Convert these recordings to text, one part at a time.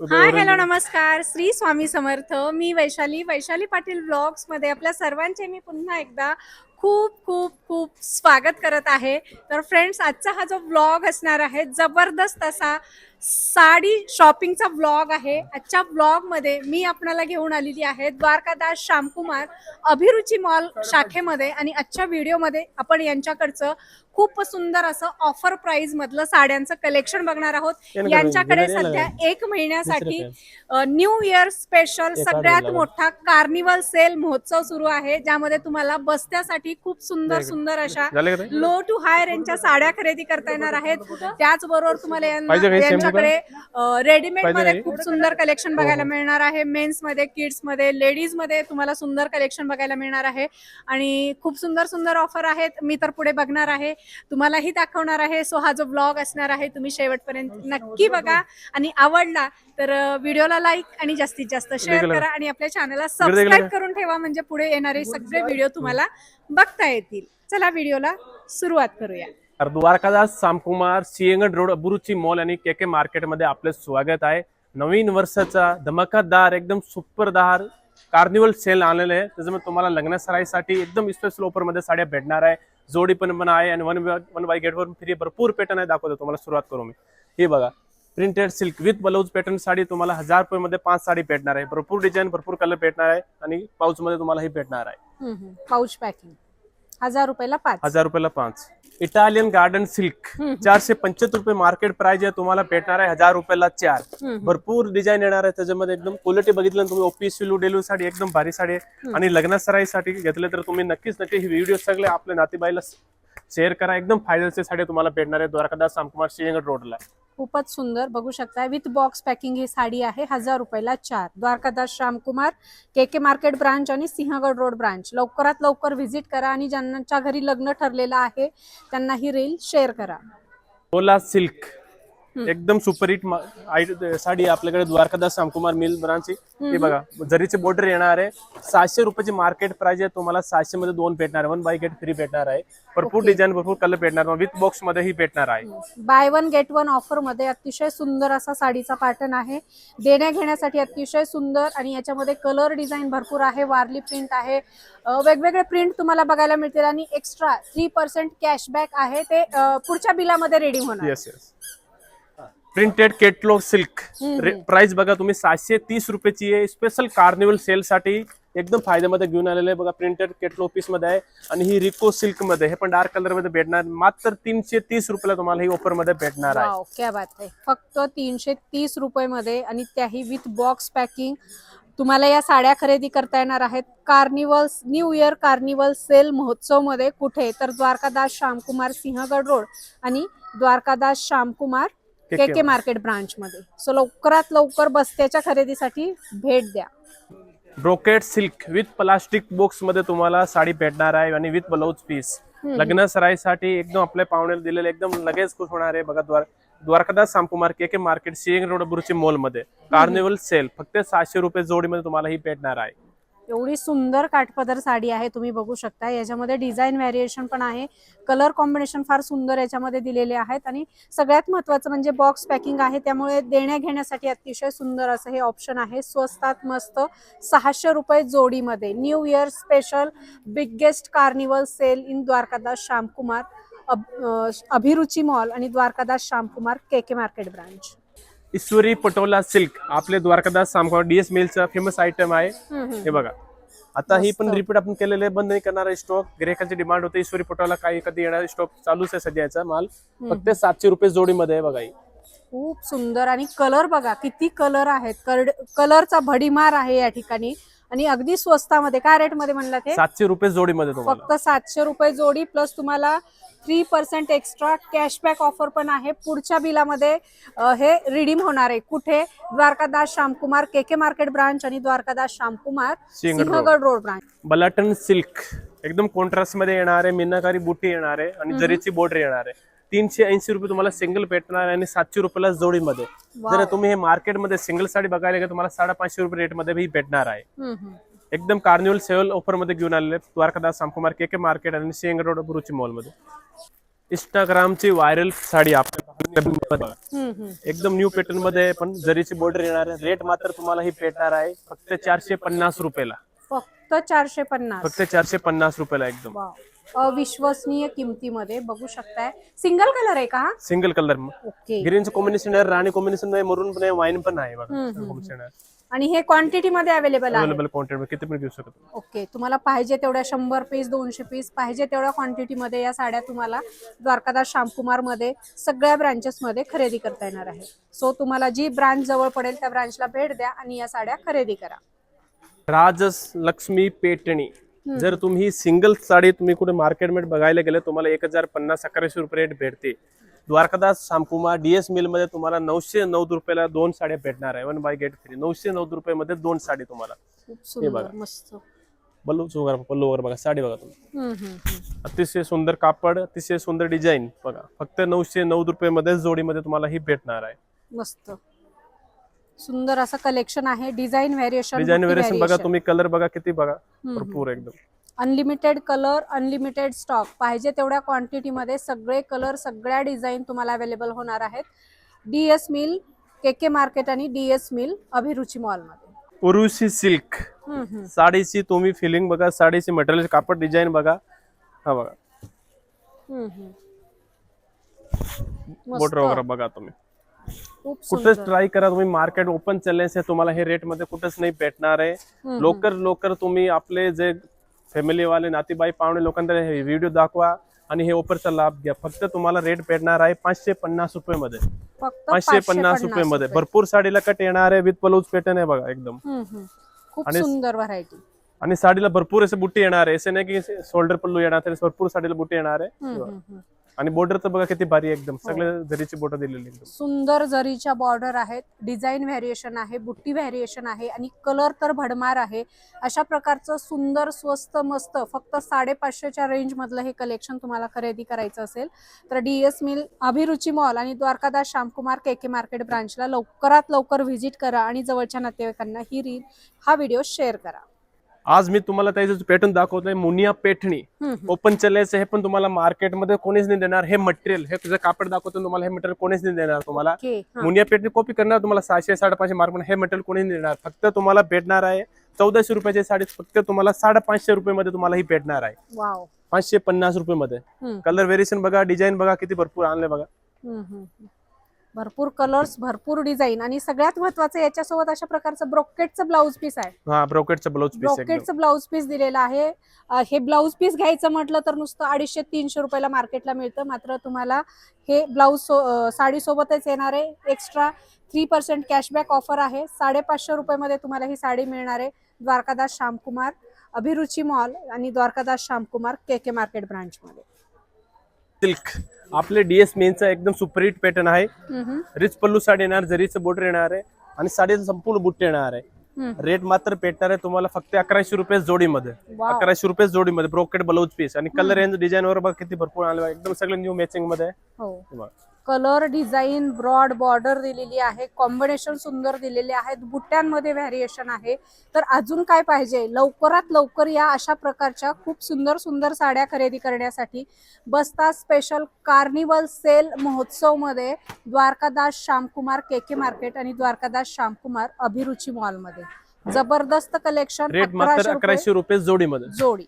हाय hello नमस्कार. श्री स्वामी समर्थ. मी वैशाली वैशाली पाटील ब्लॉग्समध्ये आपल्या सर्वांचे मी पुन्हा एकदा खूप खूप खूप स्वागत करत आहे. तर फ्रेंड्स आजचा हा जो ब्लॉग असणार आहे जबरदस्त असा साडी शॉपिंगचा ब्लॉग आहे. आजच्या ब्लॉगमध्ये मी आपणाला घेऊन आलेली आहे द्वारकादास श्यामकुमार अभिरुची मॉल शाखेमध्ये आणि आजच्या व्हिडिओमध्ये आपण यांच्याकडचं खूप सुंदर असं ऑफर प्राइस मधलं साड्यांचं कलेक्शन बघणार आहोत. यांच्याकडे सध्या एक महिन्यासाठी न्यू इयर स्पेशल सगळ्यात मोठा कार्निवल सेल महोत्सव सुरू आहे ज्यामध्ये तुम्हाला बस्त्यासाठी खूप सुंदर सुंदर अशा? लो टू हाय रेंजच्या साड्या खरेदी करता येणार आहेत. त्याचबरोबर तुम्हाला यांच्याकडे रेडीमेडमध्ये? खूप सुंदर कलेक्शन बघायला हो. मिळणार आहे. मेन्समध्ये किड्समध्ये लेडीजमध्ये तुम्हाला सुंदर कलेक्शन बघायला मिळणार आहे. आणि खूप सुंदर सुंदर ऑफर आहेत. मी तर पुढे बघणार आहे. तुम्हालाही दाखवणार आहे. सो हा जो ब्लॉग असणार आहे तुम्ही शेवटपर्यंत नक्की बघा. आणि आवडला तर व्हिडिओला लाईक आणि जास्तीत जास्त शेअर. करा आणि आपल्या चॅनलला. सबस्क्राईब करून ठेवा. म्हणजे पुढे येणारे सगळे व्हिडिओ तुम्हाला बघता येतील. चला व्हिडिओला सुरुवात करूया. तर द्वारकादास सामकुमार सिंहगड रोड अबुरुची मॉल आणि के के मार्केटमध्ये आपले स्वागत आहे. नवीन वर्षाचा धमाकादार एकदम सुपरदार कार्निवल सेल आलेलं आहे. त्याच्यामुळे तुम्हाला लग्न सराईसाठी एकदम स्पेशल ऑफरमध्ये साड्या भेटणार आहे. जोडी पण पण आहे आणि वन वन बाय गेट वर फ्री भरपूर पॅटर्न आहे दाखवतो तुम्हाला सुरुवात करू मी. हे बघा printed silk with blouse pattern sari तुम्हाला हजार रुपये मध्ये पाच साडी भेटणार आहे. भरपूर डिझाईन भरपूर कलर भेटणार आहे आणि पाऊच मध्ये तुम्हाला ही भेटणार आहे. पाऊच पॅकिंग हजार रुपयाला पाच. हजार रुपयाला पाच. इटालियन गार्डन सिल्क चारशे पंच्याहत्तर रुपये मार्केट प्राइस आहे. तुम्हाला भेटणार आहे हजार रुपयाला चार. भरपूर डिझाईन येणार आहे. त्याच्यामध्ये एकदम क्वालिटी बघितलं तुम्ही ऑफिस सिलू डेलू साडी एकदम भारी साडी आहे. आणि लग्नासराईसाठी घेतले तर तुम्ही नक्कीच नक्की ही व्हिडिओ सगळे आपल्या नातेबाईला शेअर करा. एकदम फायद्याचे साडी तुम्हाला भेटणार आहे. द्वारकादास सामकुमार सिंहगड रोडला खूपच सुंदर. बघू शकता विथ बॉक्स पॅकिंग ही साडी आहे हजार रुपयाला चार. Dwarkadas Shyamkumar K K market branch आणि सिंहगड रोड ब्रांच लवकरात लवकर व्हिजिट करा आणि ज्यांच्या घरी लग्न ठरलेलं आहे त्यांना ही रील शेअर करा. ओला सिल्क. एकदम सुपरहिट साडी आपल्याकडे द्वारकादास श्यामकुमार मिल ब्रांच हे बघा जरीचे बॉर्डर येणार आहे सहाशे रुपयाची मार्केट प्राइस आहे तुम्हाला सहाशे मध्ये दोन भेटणार वन बाय गेट फ्री भेटणार आहे. भरपूर. डिझाईन भरपूर कलर भेटणार. विथ बॉक्समध्ये ही भेटणार आहे. बाय वन गेट वन ऑफरमध्ये अतिशय सुंदर असा साडीचा पॅटर्न आहे. देण्या घेण्यासाठी अतिशय सुंदर आणि याच्यामध्ये कलर डिझाईन भरपूर आहे. वारली प्रिंट आहे. वेगवेगळे प्रिंट तुम्हाला बघायला मिळतील आणि एक्स्ट्रा थ्री पर्सेंट कॅशबॅक आहे. ते पुढच्या बिलामध्ये रेडी होणार. प्रिंटेड केटलॉग सिल्क प्राइस बघा तुम्ही सातशे तीस रुपयाची आहे. स्पेशल कार्निवल सेल साठी एकदम फायद्यामध्ये घेऊन आलेले आहे. बघा प्रिंटेड केटलॉग पीसमध्ये आहे. आणि ही रिको सिल्कमध्ये हे पण डार्क कलरमध्ये भेटणार. मात्र तीनशे तीस रुपयाला तुम्हाला ही ऑफरमध्ये भेटणार आहे. क्या बात आहे. फक्त तीनशे तीस रुपये मध्ये आणि त्याही विथ बॉक्स पॅकिंग तुम्हाला या साड्या खरेदी करता येणार आहेत. Carnival new year carnival sale महोत्सवमध्ये कुठे? तर द्वारकादास श्यामकुमार सिंहगड रोड आणि Dwarkadas Shyamkumar K K market branch मध्ये. सो लवकरात लवकर बस्त्याच्या खरेदीसाठी भेट द्या. ब्रोकेट सिल्क विथ प्लास्टिक बॉक्समध्ये तुम्हाला साडी भेटणार आहे आणि विथ ब्लाऊज पीस लग्न सराईसाठी एकदम आपल्या पाहुण्याला दिलेले एकदम लगेच खुश होणार आहे. बघा Dwar Dwarkadas Shyamkumar K K market Singh road बुरुची मॉलमध्ये. कार्निवल सेल फक्त सहाशे रुपये जोडीमध्ये तुम्हाला ही भेटणार आहे. एवढी सुंदर काठपदर साडी आहे तुम्ही बघू शकता. याच्यामध्ये डिझाईन व्हॅरिएशन पण आहे. कलर कॉम्बिनेशन फार सुंदर याच्यामध्ये दिलेले आहेत आणि सगळ्यात महत्वाचं म्हणजे बॉक्स पॅकिंग आहे. त्यामुळे देण्या घेण्यासाठी अतिशय सुंदर असं हे ऑप्शन आहे. स्वस्तात मस्त सहाशे रुपये जोडीमध्ये. New year special biggest carnival sale in Dwarkadas Shyamkumar Abhiruchi mall आणि Dwarkadas Shyamkumar K K market branch Ishwari Patola silk आपले द्वारकादास सामकुमार डीएस मिलचा फेमस आयटम आहे. हे बघा. आता ही पण. रिपीट आपण केलेले बंद नाही करणार स्टॉक ग्राहकांची डिमांड होते ईश्वरी पटोला काही कधी येणार स्टॉक चालूच आहे सध्याचा माल. फक्त सातशे रुपये जोडीमध्ये आहे बघा ही. खूप सुंदर आणि कलर बघा किती कलर आहेत. कलरचा भडीमार आहे या ठिकाणी. आणि अगदी स्वस्तामध्ये काय रेटमध्ये म्हणलं ते? सातशे रुपये जोडीमध्ये फक्त सातशे रुपये जोडी प्लस तुम्हाला three percent extra cashback offer पण आहे. पुढच्या बिलामध्ये हे रिडीम होणार आहे. कुठे? Dwarkadas Shyamkumar K K market branch आणि द्वारकादास श्यामकुमार सिंहगड रोड. ब्रांच बलाटन सिल्क एकदम कॉन्ट्रास्टमध्ये येणार आहे मीनाकारी बुटी येणार आहे आणि जरीची बॉर्डर येणार आहे. तीनशे ऐंशी रुपये तुम्हाला सिंगल भेटणार आणि सातशे रुपयाला जोडीमध्ये. जर तुम्ही हे मार्केटमध्ये सिंगल साडी बघायला गेलं तुम्हाला साडेपाचशे रुपये रेटमध्ये ही भेटणार आहे. एकदम कार्निवल सेल ऑफरमध्ये घेऊन आलेले. Dwarkadas Shyamkumar K K market आणि सिंग रोड बुरुची मॉलमध्ये इंस्टाग्रामची व्हायरल साडी हम्म. एकदम न्यू पॅटर्नमध्ये पण जरीची बॉर्डर येणार आहे रेट मात्र तुम्हाला ही भेटणार आहे फक्त चारशे पन्नास रुपयाला फक्त चारशे पन्नास. फक्त चारशे पन्नास रुपयाला एकदम. वाव. अविश्वसनीय किमतीमध्ये बघू शकताय. सिंगल कलर आहे का हा? सिंगल कलर ओके ग्रीनचं कॉम्बिनेशन आहे राणी कॉम्बिनेशन आहे मरून पण आहे वाईन पण आहे बघा. हम्म, हम्म, कॉम्बिनेशन आहे. आणि हे क्वांटिटी मध्ये अवेलेबल आहे. अवेलेबल क्वांटिटी किती पण घेऊ शकतो ओके तुम्हाला पाहिजे तेवढ्या शंभर पीस दोनशे पीस पाहिजे तेवढ्या क्वांटिटीमध्ये या साड्या तुम्हाला द्वारकादास श्यामकुमारमध्ये सगळ्या ब्रांचेसमध्ये खरेदी करता येणार आहे. सो तुम्हाला जी ब्रांच जवळ पडेल त्या ब्रांचला भेट द्या आणि या साड्या खरेदी करा. राजस लक्ष्मी पेटणी. जर तुम्ही सिंगल साडी तुम्ही कुठे मार्केटमध्ये बघायला गेले तुम्हाला एक हजार पन्नास अकराशे रुपये रेट भेटते. द्वारकादास शामकुमार डीएस मिलमध्ये तुम्हाला नऊशे नऊ रुपयाला दोन साड्या भेटणार आहे. वन बाय गेट फ्री नऊशे नऊ रुपये मध्ये दोन साडी तुम्हाला. सुंदर बघा. बल्लू वगैरे पल्लू वगैरे बघा. साडी बघा तुम्ही. अतिशय सुंदर कापड अतिशय सुंदर डिझाईन बघा. फक्त नऊशे नऊ रुपये मध्ये जोडीमध्ये तुम्हाला ही भेटणार आहे. मस्त. सुंदर असं कलेक्शन आहे. डिझाईन व्हेरिएशन डिझाईन व्हेरिएशन बघा तुम्ही कलर बघा किती बघा. भरपूर एकदम. अनलिमिटेड कलर अनलिमिटेड स्टॉक पाहिजे तेवढ्या क्वांटिटीमध्ये सगळे कलर सगळ्या डिझाईन तुम्हाला अवेलेबल होणार आहेत. D S mill K K market आणि डी एस मिल अभिरुची मॉलमध्ये उरुशी सिल्क हम्म, साडीची तुम्ही फिलिंग बघा साडीची मटेरियल कापड डिझाईन बघा. हा बघा. हम्म, मस्त. वगैरे बघा तुम्ही. कुठेच ट्राय करा तुम्ही मार्केट ओपन चॅलेंज आहे तुम्हाला हे रेटमध्ये कुठेच नाही भेटणार आहे. लवकर लवकर तुम्ही आपले जे फॅमिली वाले नातेबाई पाहुणे लोकांना हे व्हिडिओ दाखवा आणि हे ऑफरचा लाभ घ्या. फक्त तुम्हाला रेट भेटणार आहे पाचशे पन्नास रुपये मध्ये पाचशे पन्नास रुपये. मध्ये भरपूर साडीला कट येणार आहे विथ ब्लाऊज पॅटर्न आहे बघा एकदम. खूप आणि- सुंदर व्हरायटी आणि साडीला भरपूर असे बुट्टी येणार आहे. असे नाही की शोल्डर पल्लू येणार भरपूर साडीला बुट्टी येणार आहे. आणि बॉर्डर तर बघा किती भारी एकदम. सगळे जरीची बोट दिलेली एकदम. सुंदर जरीच्या बॉर्डर आहेत. डिझाईन व्हेरिएशन आहे बुट्टी व्हेरिएशन आहे आणि कलर तर भडमार आहे. अशा प्रकारचं सुंदर स्वस्त मस्त फक्त साडेपाचशेच्या रेंज मधलं हे कलेक्शन तुम्हाला खरेदी करायचं असेल तर D S mill Abhiruchi mall आणि Dwarkadas Shyamkumar K K market ब्रांचला लवकरात लवकर व्हिजिट करा आणि जवळच्या नातेवाईकांना ही रील हा व्हिडिओ शेअर करा. आज मी तुम्हाला त्याचं पॅटर्न दाखवतोय मुनिया पेठणी. ओपन चॅलेंज हे पण तुम्हाला मार्केटमध्ये कोणीच नाही देणार. हे मटेरियल हे जे कापड दाखवतो तुम्हाला हे मटेरियल कोणीच नाही देणार तुम्हाला. मुनिया पेटणी कॉपी करणार तुम्हाला सहाशे साडेपाचशे मार्क हे मटेरियल कोणीच नाही देणार. फक्त तुम्हाला भेटणार आहे चौदाशे रुपयाची साडी फक्त तुम्हाला साडेपाचशे रुपये मध्ये तुम्हाला ही भेटणार आहे. पाचशे पन्नास रुपये मध्ये. कलर व्हेरिएशन बघा डिझाईन बघा किती भरपूर आणले बघा. भरपूर कलर्स भरपूर डिझाईन आणि सगळ्यात महत्वाचं याच्यासोबत अशा प्रकारचं ब्रोकेटचं ब्लाऊज पीस आहे. हा ब्रोकेटचं ब्लाऊज पीस ब्रोकेटचं ब्लाऊज पीस दिलेलं आहे. अ, हे ब्लाऊज पीस घ्यायचं म्हटलं तर नुसतं अडीचशे तीनशे रुपयाला मार्केटला मिळतं. मात्र तुम्हाला हे ब्लाऊज सो अ, साडीसोबतच येणार आहे. Extra three percent cashback offer आहे. साडेपाचशे रुपयामध्ये तुम्हाला ही साडी मिळणार आहे. द्वारकादास श्यामकुमार अभिरुची मॉल आणि Dwarkadas Shyamkumar K K market ब्रांचमध्ये silk आपले डीएस मेनचा एकदम सुपरहिट पॅटर्न आहे रिच पल्लू साडी येणार जरीचं बोर्डर येणार आहे आणि साडीचं संपूर्ण बुट्टे येणार आहे. रेट मात्र भेटणार आहे तुम्हाला फक्त अकराशे रुपये जोडीमध्ये. अकराशे रुपये जोडीमध्ये ब्रोकेट ब्लाऊज पीस आणि कलर रेंज डिझाईन वर बघा किती भरपूर आले. एकदम सगळे न्यू मॅचिंगमध्ये आहे. हो. कलर डिझाईन ब्रॉड बॉर्डर दिलेली आहे कॉम्बिनेशन सुंदर दिलेले आहेत बुट्ट्यांमध्ये व्हॅरिएशन आहे. तर अजून काय पाहिजे? लवकरात लवकर या अशा प्रकारच्या खूप सुंदर सुंदर साड्या खरेदी करण्यासाठी बस्ता special carnival sale महोत्सवमध्ये Dwarkadas Shyamkumar K K market आणि द्वारकादास श्यामकुमार अभिरुची मॉलमध्ये. जबरदस्त कलेक्शन अकराशे रुपये जोडीमध्ये. जोडी.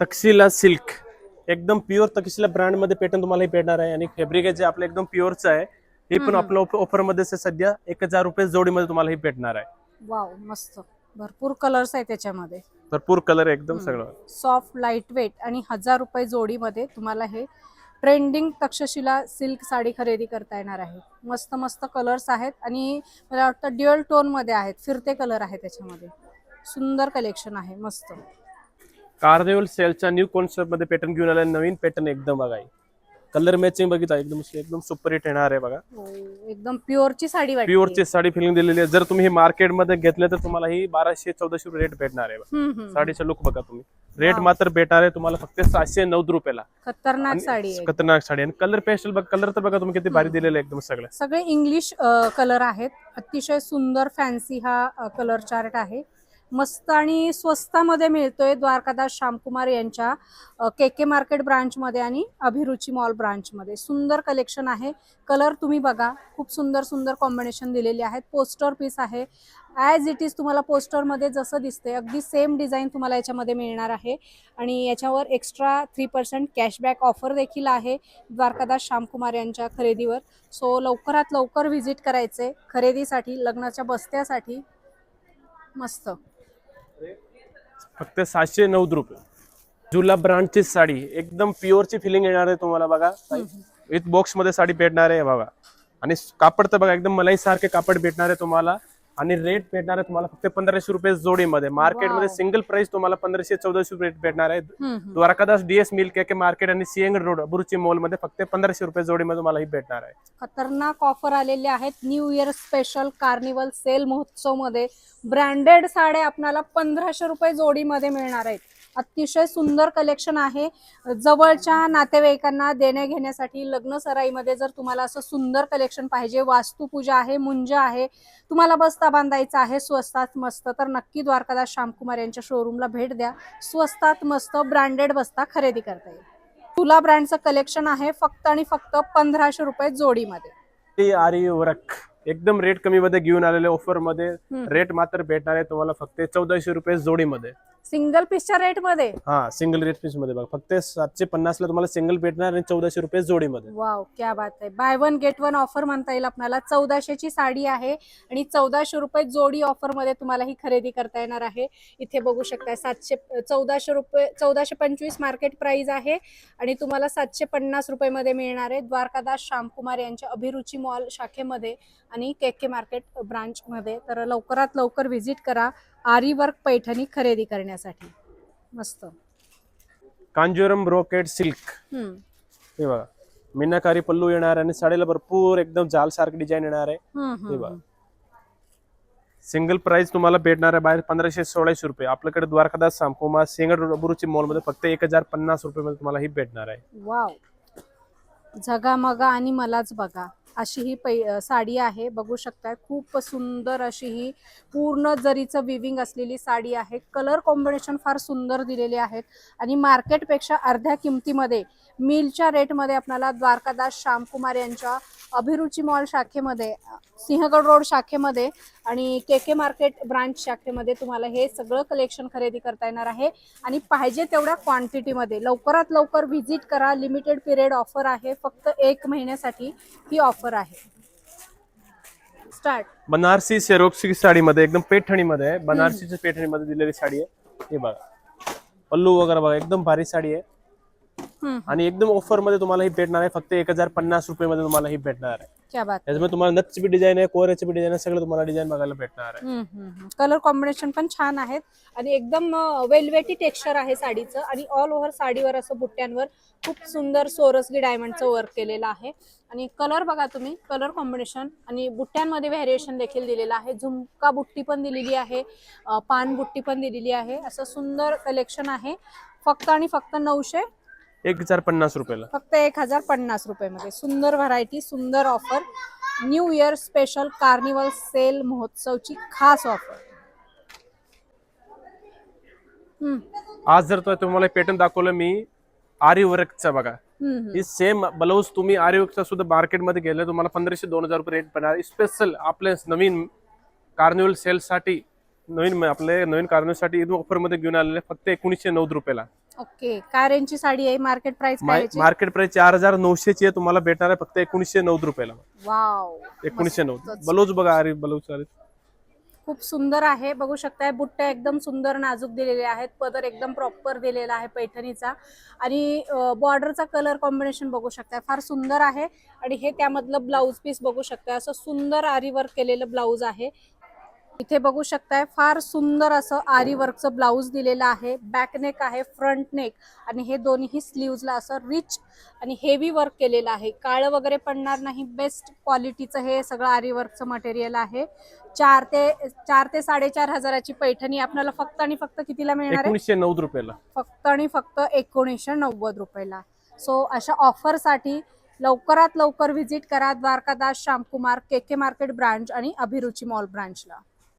तक्षशिला सिल्क. एकदम प्युअर तक्षशिला ब्रँडमध्ये पॅटर्न तुम्हाला हे भेटणार आहे. आणि फॅब्रिक आहे जे आपलं एकदम प्युअरचं आहे हे पण. आपलं ऑफरमध्ये आहे सध्या एक हजार रुपये जोडीमध्ये तुम्हाला हे भेटणार आहे. वाव मस्त. भरपूर कलर्स आहे त्याच्यामध्ये. भरपूर कलर एकदम. सगळं. सॉफ्ट लाइट वेट आणि हजार रुपये जोडीमध्ये तुम्हाला हे ट्रेंडिंग तक्षशिला सिल्क साडी खरेदी करता येणार आहे. मस्त मस्त कलर्स आहेत आणि मला वाटतं ड्युअल टोनमध्ये आहेत. फिरते कलर आहे त्याच्यामध्ये. सुंदर कलेक्शन आहे. मस्त. कार्निवल सेलच्या न्यू कॉन्सेप्टमध्ये पॅटर्न घेऊन आले नवीन पॅटर्न एकदम बघा कलर मॅचिंग बघितलं एकदम एकदम सुपर हिट येणार आहे बघा. हो, एकदम प्युअरची साडी प्युअरची साडी फिलिंग दिलेली आहे. जर तुम्ही हे मार्केटमध्ये घेतलं तर तुम्हाला ही बाराशे चौदाशे रुपये रेट भेटणार आहे. साडीचा लुक बघा तुम्ही. रेट. मात्र भेटणार आहे तुम्हाला फक्त सहाशे नऊ रुपयाला. खतरनाक साडी खतरनाक साडी. आणि कलर पेस्टल बघा कलर तर बघा तुम्ही किती भारी दिलेले आहे एकदम सगळं. सगळे इंग्लिश कलर आहेत. अतिशय सुंदर फॅन्सी हा कलर चार्ट आहे. मस्त आणि स्वस्तामध्ये मिळतोय द्वारकादास श्यामकुमार यांच्या के के मार्केट ब्रांचमध्ये आणि अभिरुची मॉल ब्रांचमध्ये. सुंदर कलेक्शन आहे. कलर तुम्ही बघा. खूप सुंदर सुंदर कॉम्बिनेशन दिलेली आहेत. पोस्टर पीस आहे. ॲज इट इज तुम्हाला पोस्टरमध्ये जसं दिसते अगदी सेम डिझाईन तुम्हाला याच्यामध्ये मिळणार आहे. आणि याच्यावर extra three percent cashback offer देखील आहे द्वारकादास श्यामकुमार यांच्या खरेदीवर. सो लवकरात लवकर व्हिजिट करायचे खरेदीसाठी लग्नाच्या बस्त्यासाठी. मस्त. फक्त सातशे नऊ रुपये. जुला ब्रँडची साडी एकदम प्युअरची फिलिंग येणार आहे तुम्हाला बघा. विथ बॉक्समध्ये साडी भेटणार आहे बघा. आणि कापड तर बघा एकदम मलाई सारखे कापड भेटणार आहे तुम्हाला. आणि रेट भेटणार आहे तुम्हाला फक्त पंधराशे रुपये जोडीमध्ये. मार्केटमध्ये. सिंगल प्राइस तुम्हाला पंधराशे चौदाशे रुपये भेटणार आहे. Dwarkadas DS mill K K market आणि सिंहगड रोड बुरुची मॉलमध्ये फक्त पंधराशे रुपये जोडीमध्ये तुम्हाला ही भेटणार आहे. खतरनाक ऑफर आलेले आहेत. New year special carnival sale महोत्सवमध्ये branded साड्या आपल्याला पंधराशे रुपये जोडीमध्ये मिळणार आहेत. अतिशय सुंदर कलेक्शन आहे. जवळच्या नातेवाईकांना देण्या घेण्यासाठी लग्न सराईमध्ये जर तुम्हाला असं सुंदर कलेक्शन पाहिजे वास्तुपूजा आहे मुंज आहे तुम्हाला बस्ता बांधायचा आहे स्वस्तात मस्त तर नक्की द्वारकादास श्यामकुमार यांच्या शोरूमला भेट द्या. स्वस्तात मस्त ब्रँडेड बस्ता खरेदी करता येईल. तुला ब्रँडचं कलेक्शन आहे फक्त आणि फक्त पंधराशे रुपये जोडीमध्ये. ती आरी वर्क एकदम रेट कमी मध्ये घेऊन आलेले ऑफरमध्ये. रेट मात्र भेटणार आहे तुम्हाला फक्त चौदाशे रुपये जोडीमध्ये. सिंगल पीसच्या रेटमध्ये हा सिंगल रेट पीसमध्ये बघा. फक्त सातशे पन्नास ला तुम्हाला सिंगल भेटणार आणि चौदाशे रुपये जोडीमध्ये. वाव क्या बात आहे. Buy one get one offer म्हणता येईल आपल्याला. चौदाशेची साडी आहे आणि चौदाशे रुपये जोडी ऑफरमध्ये तुम्हाला ही खरेदी करता येणार आहे. इथे बघू शकताय सातशे चौदाशे रुपये चौदाशे पंचवीस मार्केट प्राइस आहे आणि तुम्हाला सातशे पन्नास रुपये मध्ये मिळणार आहे. द्वारकादास श्यामकुमार यांच्या अभिरुची मॉल शाखेमध्ये आणि के के मार्केट ब्रांच मध्ये. तर लवकरात लवकर व्हिजिट करा. आरी वर्क पैठणी खरेदी करण्यासाठी. मस्त. Kanjivaram brocade silk. हम्म. हे बघा. मीनाकारी पल्लू येणार आणि साडीला भरपूर एकदम जाल सारखी डिझाईन येणार आहे. हम्म, हे हम्म. बघा. सिंगल प्राइस तुम्हाला भेटणार आहे बाहेर पंधराशे सोळाशे रुपये. आपल्याकडे द्वारकादास बुरुची मॉलमध्ये फक्त एक हजार पन्नास रुपये मध्ये तुम्हाला ही भेटणार आहे. वाव झगामगा आणि मलाच बघा. अशी ही पै साडी आहे. बघू शकताय खूप सुंदर अशी ही पूर्ण जरीचं विविंग असलेली साडी आहे. कलर कॉम्बिनेशन फार सुंदर दिलेले आहेत. आणि मार्केटपेक्षा अर्ध्या किमतीमध्ये मिलच्या रेटमध्ये आपल्याला द्वारकादास श्यामकुमार यांच्या अभिरुची मॉल शाखेमध्ये सिंहगड रोड शाखेमध्ये आणि के के मार्केट ब्रांच शाखेमध्ये तुम्हाला हे सगळं कलेक्शन खरेदी करता येणार आहे. आणि पाहिजे तेवढ्या क्वांटिटीमध्ये लवकरात लवकर व्हिजिट करा. लिमिटेड पिरियड ऑफर आहे. फक्त एक महिन्यासाठी ही ऑफर आहे. स्टार्ट बनारसी सेरोक्सी साडीमध्ये एकदम पैठणीमध्ये आहे. बनारसीच्या पैठणीमध्ये दिलेली साडी आहे. हे बघा. पल्लू वगैरे बघा एकदम भारी साडी आहे. आणि एकदम ऑफरमध्ये तुम्हाला ही भेटणार आहे. फक्त एक हजार पन्नास रुपये मध्ये तुम्हाला ही भेटणार आहे. क्या बात. त्याच्यामध्ये तुम्हाला नथची बी डिझाईन आहे कोऱ्याची बी डिझाईन आहे सगळं तुम्हाला डिझाईन बघायला भेटणार आहे. कलर कॉम्बिनेशन पण छान आहेत. आणि एकदम वेलवेटी टेक्स्चर आहे साडीचं. आणि ऑल ओव्हर साडीवर असं बुट्ट्यांवर खूप सुंदर सोरसगी डायमंडचं वर्क केलेलं आहे. आणि कलर बघा तुम्ही कलर कॉम्बिनेशन आणि बुट्ट्यांमध्ये व्हॅरिएशन देखील दिलेलं आहे. झुमका बुट्टी पण दिलेली आहे. पान बुट्टी पण दिलेली आहे. असं सुंदर कलेक्शन आहे. फक्त आणि फक्त नऊशे एक हजार पन्नास रुपयाला. फक्त एक हजार पन्नास रुपये सुंदर व्हरायटी सुंदर offer new year special carnival sale महोत्सवची खास ऑफर आज जर तुम्हाला पॅटर्न दाखवलं मी आरी वर्कचा बघा. ही सेम ब्लाऊज तुम्ही आरी वर्कचा सुद्धा मार्केटमध्ये गेलं तुम्हाला पंधराशे दोन हजार रुपये रेट पडणार. स्पेशल आपल्या नवीन कार्निवल सेल साठी नवीन आपले नवीन कार्निवलसाठी ऑफरमध्ये घेऊन आलेले फक्त एकोणीसशे नऊ रुपयाला. ओके काय रेंजची साडी आहे मार्केट प्राइस काय मार्केट प्राइस चार हजार नऊशेची आहे तुम्हाला भेटणार आहे फक्त एकोणीसशे नऊ रुपयाला. वाव एकोणीसशे नऊ. ब्लाऊज बघा आरी ब्लाऊज खूप सुंदर आहे बघू शकताय बुट्ट्या एकदम सुंदर नाजूक दिलेले आहेत पदर एकदम प्रॉपर दिलेला आहे पैठणीचा. आणि बॉर्डरचा कलर कॉम्बिनेशन बघू शकताय फार सुंदर आहे. आणि हे त्यामधलं ब्लाऊज पीस बघू शकताय असं सुंदर आरी वर्क केलेलं ब्लाऊज आहे. इथे बघू शकताय फार सुंदर असं आरी वर्कचं ब्लाऊज दिलेलं आहे. बॅक नेक आहे फ्रंट नेक आणि हे दोन्ही स्लीव्जला असं रिच आणि हेवी वर्क केलेलं आहे. काळं वगैरे पडणार नाही बेस्ट क्वालिटीचं हे सगळं आरी वर्कचं मटेरियल आहे. चार ते चार ते साडेचार हजाराची पैठणी आपल्याला फक्त आणि फक्त कितीला मिळणार आहे? एकोणीसशे नऊ रुपयाला. फक्त आणि फक्त एकोणीसशे नव्वद रुपयाला. सो अशा ऑफरसाठी लवकरात लवकर व्हिजिट करा Dwarkadas Shyamkumar K K market branch आणि अभिरुची मॉल ब्रांचला